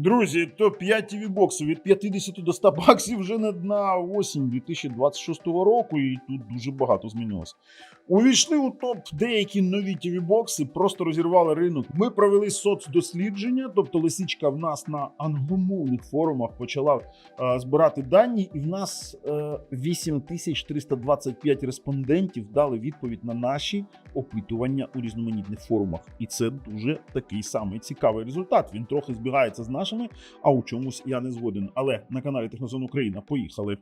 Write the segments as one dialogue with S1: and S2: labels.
S1: Друзі, топ-5 TV боксів від 50 до 100 баксів вже не на осінь 2026 року, і тут дуже багато змінилося. Увійшли у топ деякі нові TV бокси, просто розірвали ринок. Ми провели соцдослідження, тобто лисичка в нас на англомовних форумах почала е, збирати дані, і в нас е, 8325 респондентів дали відповідь на наші опитування у різноманітних форумах. І це дуже такий самий цікавий результат. Він трохи збігається з нашими, а у чомусь я не згоден. Але на каналі Технозон Україна поїхали.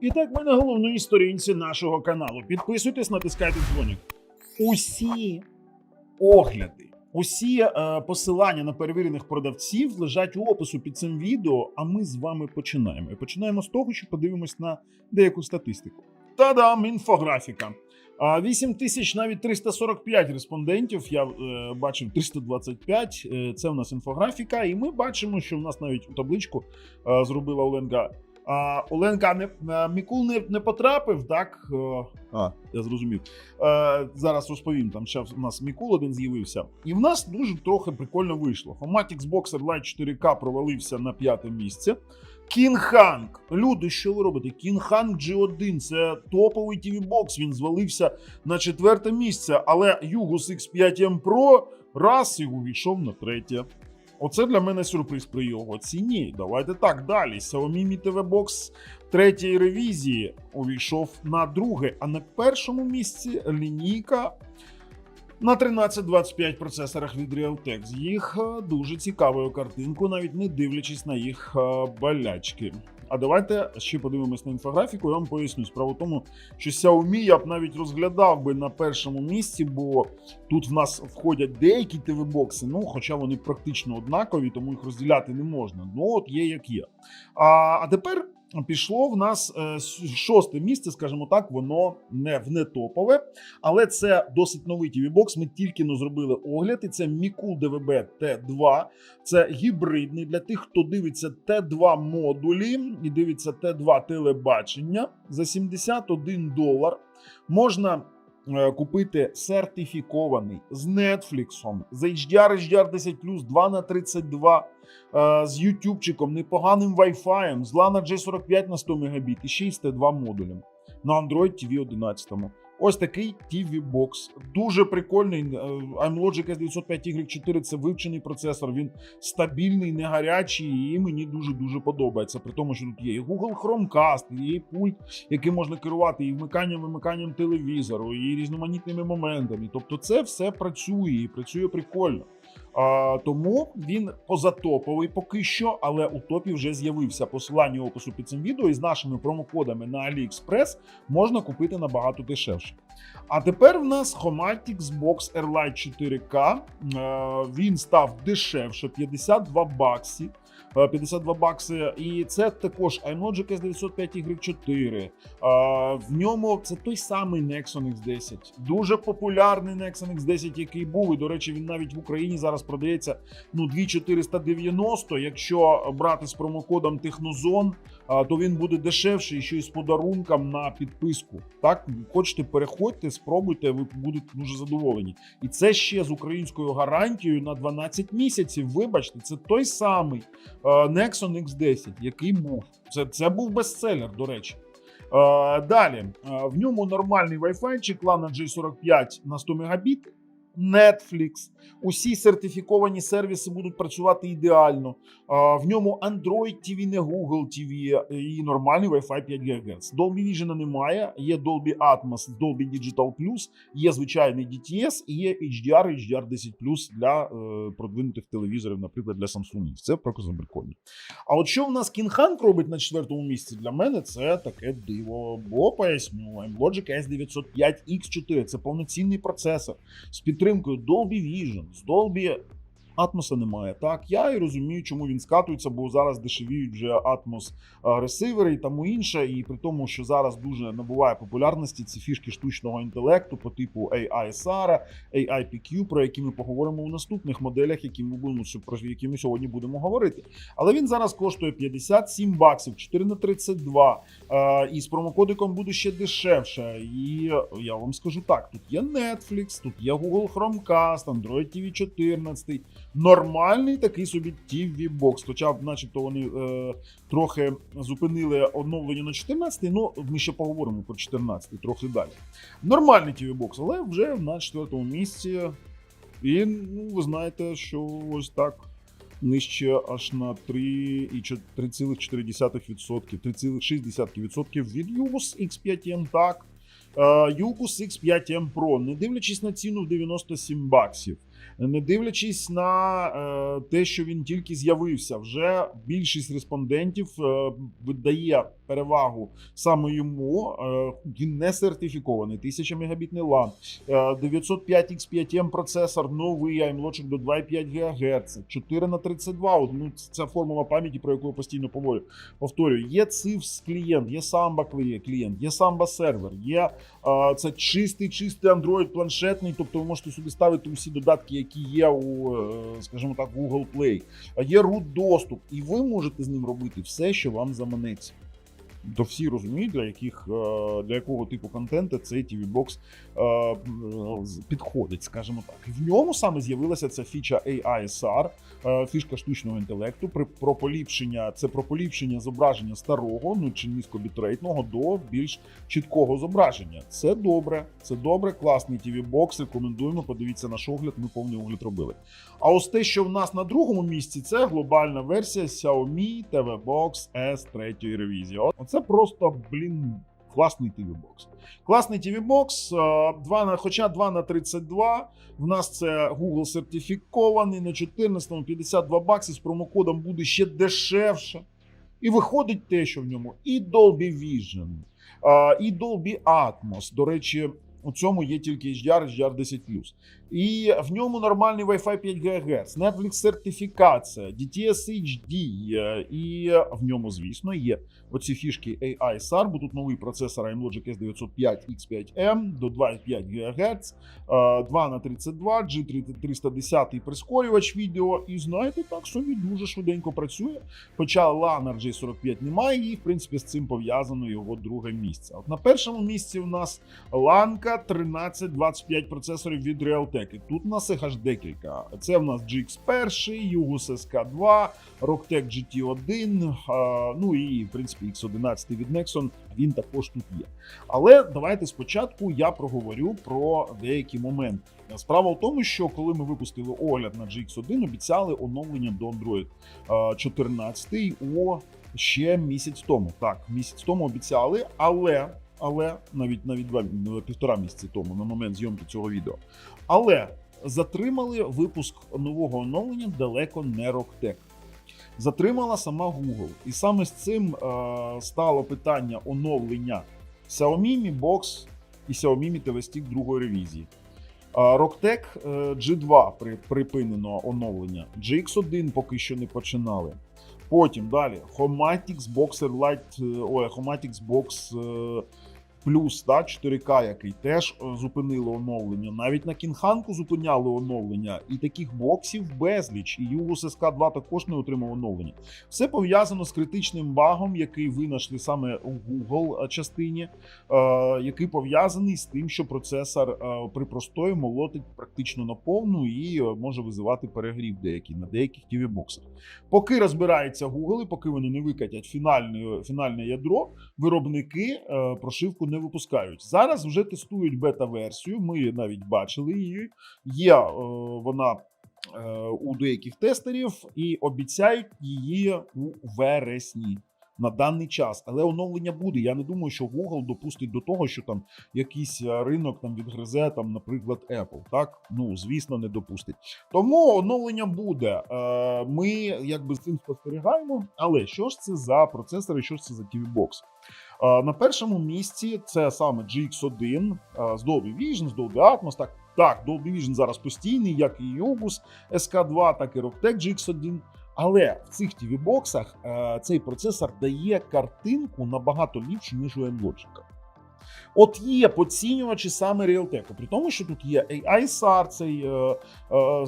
S1: І так, ми на головній сторінці нашого каналу. Підписуйтесь, натискайте дзвоник. Усі огляди, усі е, посилання на перевірених продавців лежать у опису під цим відео. А ми з вами починаємо. І починаємо з того, що подивимось на деяку статистику. Та-дам, інфографіка. 8 тисяч навіть 345 респондентів. Я е, бачив 325. Е, це в нас інфографіка, і ми бачимо, що в нас навіть у табличку е, зробила Оленка. А, Оленка не е, Мікул не, не потрапив, так? Е, А, я зрозумів. Е, зараз розповім. Там ще в нас Мікул один з'явився. І в нас дуже трохи прикольно вийшло. Homatics Boxer Lite 4K провалився на п'яте місце. Кінханг. Люди, що ви робите? Кінханг G1 це топовий TV бокс. Він звалився на четверте місце. Але Югус X5M Pro раз і увійшов на третє. Оце для мене сюрприз при його ціні. Давайте так далі. Xiaomi Mi TV Box третьої ревізії увійшов на друге, а на першому місці лінійка на 1325 процесорах від Realtek з їх е, дуже цікавою картинкою, навіть не дивлячись на їх е, болячки. А давайте ще подивимось на інфографіку. Я вам поясню. Справа в тому, що Xiaomi я б навіть розглядав би на першому місці, бо тут в нас входять деякі ТВ-бокси, ну хоча вони практично однакові, тому їх розділяти не можна. Ну от є як є. А, а тепер пішло в нас е, шосте місце, скажімо так, воно не в не топове, але це досить новий TV-бокс. Ми тільки не зробили огляд, і це Mikul DVB T2. Це гібридний для тих, хто дивиться Т2 модулі і дивиться Т2 телебачення за 71 долар. Можна купити сертифікований з Netflix, з HDR, HDR 10 2 на 32 е, з ютубчиком, непоганим Wi-Fi, з Lana J45 на 100 Мбіт і ще й з Т2 модулем на Android TV 11. Ось такий TV Box. Дуже прикольний. Е, iMlogic S905Y4 це вивчений процесор. Він стабільний, не гарячий, і мені дуже дуже подобається. При тому, що тут є і Google Chromecast, і пульт, яким можна керувати і вмиканням, вимиканням телевізору, і різноманітними моментами. Тобто, це все працює і працює прикольно. Тому він позатоповий поки що, але у топі вже з'явився посилання опису під цим відео, і з нашими промокодами на AliExpress можна купити набагато дешевше. А тепер в нас Homatics Box Airlight 4K. Е, Він став дешевше 52 баксі. Е, 52 бакси, і це також iMlogic S905Y4. Е, В ньому це той самий Nexon X10. Дуже популярний Nexon X10, який був. І, до речі, він навіть в Україні зараз продається ну 2490. Якщо брати з промокодом Технозон, то він буде дешевший ще й з подарунком на підписку. Так, хочете, переходьте, спробуйте, ви будете дуже задоволені. І це ще з українською гарантією на 12 місяців. Вибачте, це той самий е, Nexon X10, який був. Це, це був бестселер, до речі. Е, Далі е, в ньому нормальний Wi-Fi, LAN J45 на 100 Мбіт. Netflix, усі сертифіковані сервіси будуть працювати ідеально. В ньому Android TV, не Google TV і нормальний Wi-Fi 5 ГГц. Dolby Vision немає, є Dolby Atmos, Dolby Digital Plus, є звичайний DTS і є HDR, HDR 10 для е, продвинутих телевізорів, наприклад, для Samsung. Це прикольно. А от що в нас Кінханг робить на четвертому місці для мене, це таке диво. Бо поясню, Logic S905X4 це повноцінний процесор з підтримкою Dolby Vision, з Dolby Атмоса немає. Так, я і розумію, чому він скатується, бо зараз дешевіють вже Атмос ресивери і тому інше. І при тому, що зараз дуже набуває популярності ці фішки штучного інтелекту по типу AI SARA, AI PQ, про які ми поговоримо у наступних моделях, які ми будемо про які ми сьогодні будемо говорити. Але він зараз коштує 57 баксів, 4 на 32. Е, і з промокодиком буде ще дешевше. І я вам скажу так: тут є Netflix, тут є Google Chromecast, Android TV 14. Нормальний такий собі TV Box. Хоча, начебто, вони е, трохи зупинили оновлення на 14-й, ну ми ще поговоримо про 14 трохи далі. Нормальний TV Box, але вже на четвертому місці. І ну, ви знаєте, що ось так нижче аж на 3,4 3,4%, 3,6% від Yugos X5M, так. Е, Yugos X5M Pro, не дивлячись на ціну в 97 баксів, не дивлячись на е, те, що він тільки з'явився, вже більшість респондентів е, видає перевагу саме йому. Е, він не сертифікований, 1000 мегабітний е, 905 X5M процесор, новий аймлочок до 2,5 ГГц, 4 на 32. От, ну, це формула пам'яті, про яку я постійно повторюю. Є CIFS клієнт, є Samba клієнт, є Samba сервер, є це чистий, чистий Android планшетний. Тобто ви можете собі ставити усі додатки, які є у, е, скажімо так, Google Play. А Є root доступ, і ви можете з ним робити все, що вам заманеться. То всі розуміють, для яких е, для якого типу контенту цей TV Box е, підходить, скажімо так. В ньому саме з'явилася ця фіча AISR, е, фішка штучного інтелекту. При про поліпшення це про поліпшення зображення старого, ну чи низькобітрейтного до більш чіткого зображення. Це добре, це добре, класний TV Box. Рекомендуємо. Подивіться наш огляд. Ми повний огляд робили. А ось те, що в нас на другому місці, це глобальна версія Xiaomi TV Box S 3 ревізії. От- Оце просто, блін, класний TV Box. Класний TV Box, е, 2 на, хоча 2 на 32. В нас це Google сертифікований на 14 52 бакси з промокодом буде ще дешевше. І виходить те, що в ньому і Dolby Vision, і Dolby Atmos. До речі, у цьому є тільки HDR, HDR 10+. І в ньому нормальний Wi-Fi 5 ГГц, Netflix сертифікація, DTS HD, е, і в ньому, звісно, є оці фішки AI SAR, бо тут новий процесор AMLogic S905 X5M до 2,5 ГГц, 2 на 32 G310 прискорювач відео. І знаєте, так собі дуже швиденько працює. Хоча LAN RJ45 немає, і в принципі з цим пов'язано його друге місце. От на першому місці у нас ланка 1325 процесорів від Realtek. І тут у нас їх аж декілька. Це в нас GX1, Yugos SK2, Rocktech GT1, а, ну і в принципі X11 від Nexon. Він також тут є. Але давайте спочатку я проговорю про деякі моменти. Справа в тому, що коли ми випустили огляд на GX1, обіцяли оновлення до Android 14 о ще місяць тому. Так, місяць тому обіцяли, але. Але навіть навіть два півтора місяці тому, на момент зйомки цього відео. Але затримали випуск нового оновлення далеко не Rocktech. Затримала сама Google. І саме з цим е, стало питання оновлення Xiaomi Mi Box і Xiaomi Mi TV Stick другої ревізії. Е, Rocktech е, G2 при, припинено оновлення, GX1 поки що не починали. Потім далі Homatix Boxer Lite, е, ой, Homatix Box Plus, да, 4К, який теж е, зупинили оновлення. Навіть на Кінханку зупиняли оновлення, і таких боксів безліч. І Yugos SK2 також не отримав оновлення. Все пов'язано з критичним багом, який винайшли саме у Google е, частині, е, який пов'язаний з тим, що процесор при простої молотить практично на повну і може визивати перегрів деякий на деяких tv боксах Поки розбирається Google, і поки вони не викатять фінальне, фінальне ядро, виробники прошивку не випускають. Зараз вже тестують бета-версію. Ми навіть бачили її. Є е, вона е, у деяких тестерів і обіцяють її у вересні. На даний час, але оновлення буде. Я не думаю, що Google допустить до того, що там якийсь е, ринок там відгризе, там, наприклад, Apple. Так ну звісно, не допустить. Тому оновлення буде. Е, Ми якби з цим спостерігаємо. Але що ж це за процесори? Що ж це за TV Box? Е, На першому місці це саме GX1 е, з Dolby Vision, з Dolby Atmos. Так Так, Dolby Vision зараз постійний, як і Yogos SK2, так і Rocktech GX1. Але в цих tv боксах е, цей процесор дає картинку набагато ліпшу, ніж у Logic. От є поцінювачі саме Realtek, при тому, що тут є AI SAR, цей, е, е,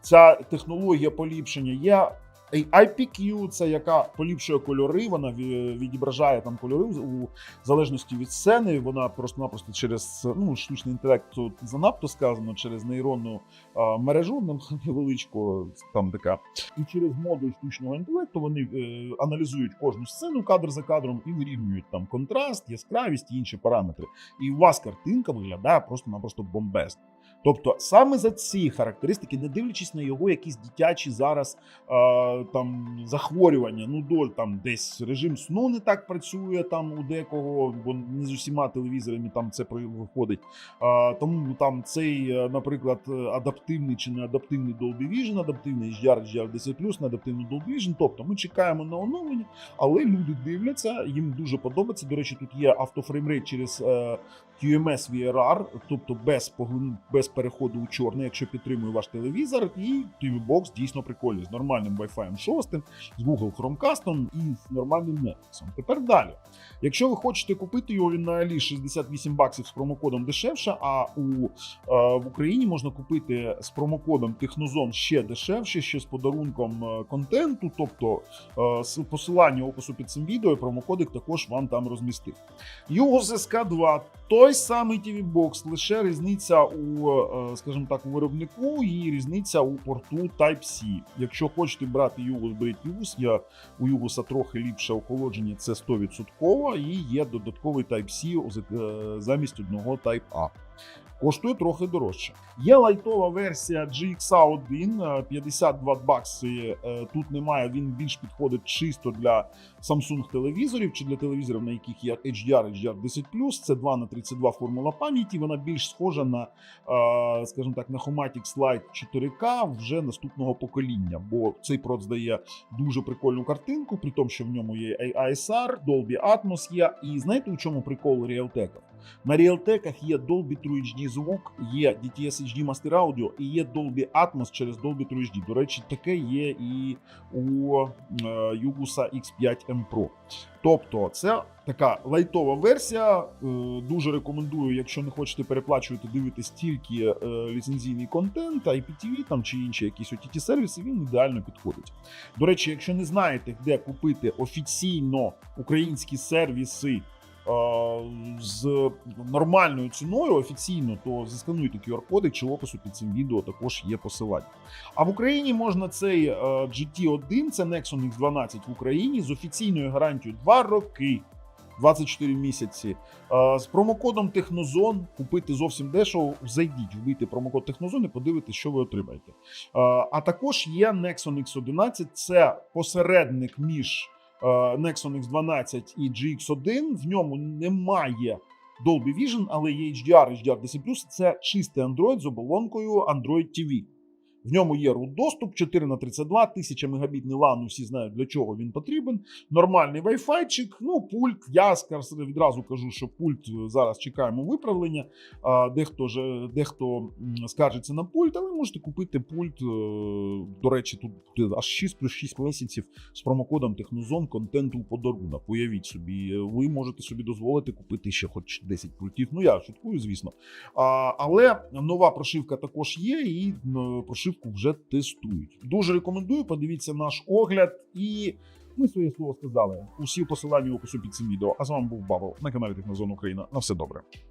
S1: ця технологія поліпшення, є IPQ, це яка поліпшує кольори, вона ві- відображає там кольори у залежності від сцени. Вона просто-напросто через ну, штучний інтелект тут занадто сказано, через нейронну а, мережу нам невеличку, там така. І через модуль штучного інтелекту вони е, аналізують кожну сцену кадр за кадром і вирівнюють там контраст, яскравість і інші параметри. І у вас картинка виглядає просто-напросто бомбезно. Тобто саме за ці характеристики, не дивлячись на його якісь дитячі зараз е, там захворювання, ну доль там десь режим сну не так працює там у декого, бо не з усіма телевізорами там це виходить. Е, тому там цей, е, наприклад, адаптивний чи не адаптивний Dolby Vision, адаптивний HDR, HDR10+, не адаптивний Dolby Vision. Тобто ми чекаємо на оновлення, але люди дивляться, їм дуже подобається. До речі, тут є автофреймрейт через е, QMS VRR, тобто без поглин- без переходу у чорне, якщо підтримує ваш телевізор, і TV Box дійсно прикольний з нормальним Wi-Fi 6, з Google Chromecast і з нормальним Netflix. Тепер далі. Якщо ви хочете купити його він на Алі 68 баксів з промокодом дешевше, а у е, в Україні можна купити з промокодом Технозон ще дешевше, ще з подарунком е, контенту, тобто е, посилання опису під цим відео, і промокодик також вам там розмістив. Югос SK2 той самий TV Box, лише різниця у, е, скажімо так, у виробнику і різниця у порту Type-C. Якщо хочете брати Югос, беріть. Я у Югуса трохи ліпше охолодження, це 100%, і є додатковий Type-C е, замість одного Type-A. Коштує трохи дорожче. Є лайтова версія GXA1, е, 52 бакси. е, Тут немає, він більш підходить чисто для Samsung телевізорів чи для телевізорів, на яких є HDR, HDR10+, це 2 на 32 формула пам'яті. Вона більш схожа на, е, скажімо так, на Homatic Slide 4K вже наступного покоління, бо цей проц дає дуже прикольну картинку, при тому, що в ньому є AISR, Dolby Atmos є. І знаєте, у чому прикол Realtek? На Realtek є Dolby True HD звук, є DTS HD Master Audio і є Dolby Atmos через Dolby True HD. До речі, таке є і у е, Yugusa X5 M Pro. Тобто, це така лайтова версія. Е, Дуже рекомендую, якщо не хочете переплачувати, дивитись тільки е, ліцензійний контент, IPTV там чи інші якісь ott сервіси, він ідеально підходить. До речі, якщо не знаєте, де купити офіційно українські сервіси. З нормальною ціною офіційно, то заскануйте QR-коди чи в опису під цим відео також є посилання. А в Україні можна цей е, GT1, це Nexon X12 в Україні з офіційною гарантією 2 роки. 24 місяці з промокодом Технозон купити зовсім дешево. Зайдіть, вбийте промокод Технозон і подивитесь, що ви отримаєте. А також є Nexon X11, це посередник між Nexon X12 і GX1. В ньому немає Dolby Vision, але є HDR, HDR10+. Це чистий Android з оболонкою Android TV. В ньому є root доступ 4 на 32 1000 мегабітний LAN, всі знають для чого він потрібен. Нормальний Wi-Fi, ну пульт. Я відразу кажу, що пульт е, зараз чекаємо виправлення. Дехто ж дехто скаржиться на пульт, але можете купити пульт. е, До речі, тут аж 6 плюс 6 місяців з промокодом Технозон контенту у подарунок. Уявіть собі, ви можете собі дозволити купити ще хоч 10 пультів. Ну я шуткую, звісно. Але нова прошивка також є, і м, прошивку вже тестують. Дуже рекомендую. Подивіться наш огляд, і ми своє слово сказали. Усі посилання в опису під цим відео. А з вами був Бабл на каналі Технозон Україна. На все добре.